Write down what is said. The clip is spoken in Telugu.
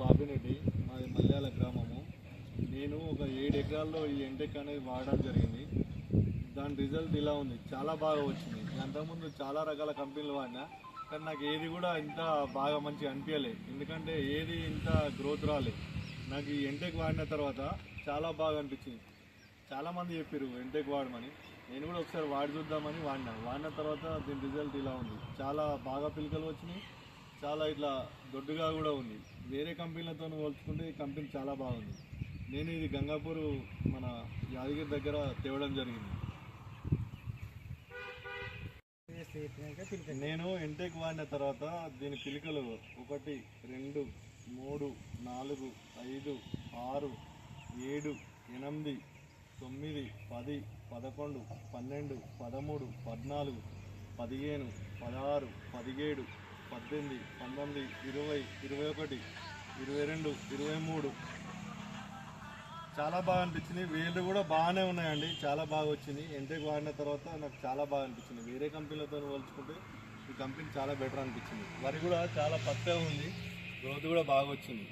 బాబిరెడ్డి మాది మల్యాల గ్రామము. నేను ఒక ఏడు ఎకరాల్లో ఈ ఎంటెక్ అనేది వాడడం జరిగింది. దాని రిజల్ట్ ఇలా ఉంది. చాలా బాగా వచ్చింది. అంతకుముందు చాలా రకాల కంపెనీలు వాడినా కానీ నాకు ఏది కూడా ఇంత బాగా మంచి అనిపించలేదు ఎందుకంటే ఏది ఇంత గ్రోత్ రాలేదు నాకు ఈ ఎంటెక్ వాడిన తర్వాత చాలా బాగా అనిపించింది. చాలామంది చెప్పారు ఎంటెక్ వాడమని. నేను కూడా ఒకసారి వాడి చూద్దామని వాడినా. వాడిన తర్వాత దీని రిజల్ట్ ఇలా ఉంది. చాలా బాగా పిలకలు వచ్చినాయి. చాలా ఇట్లా దొడ్డుగా కూడా ఉంది. వేరే కంపెనీలతో పోల్చుకుంటే ఈ కంపెనీ చాలా బాగుంది. నేను ఇది గంగాపూర్ మన యాదగిరి దగ్గర తేవడం జరిగింది. నేను ఎంటెక్ వాడిన తర్వాత దీని పిలికలు ఒకటి రెండు మూడు నాలుగు ఐదు ఆరు ఏడు ఎనిమిది తొమ్మిది పది పదకొండు పన్నెండు పదమూడు పద్నాలుగు పదిహేను పదహారు పదిహేడు పద్దెనిమిది పంతొమ్మిది ఇరవై ఇరవై ఒకటి ఇరవై రెండు ఇరవై మూడు చాలా బాగా అనిపించింది. వేళ్ళు కూడా బాగానే ఉన్నాయండి. చాలా బాగా వచ్చింది. ఎంటెక్ వాడిన తర్వాత నాకు చాలా బాగా అనిపించింది. వేరే కంపెనీలతో పోల్చుకుంటే ఈ కంపెనీ చాలా బెటర్ అనిపించింది. వరి కూడా చాలా పచ్చగా ఉంది. గ్రోత్ కూడా బాగా వచ్చింది.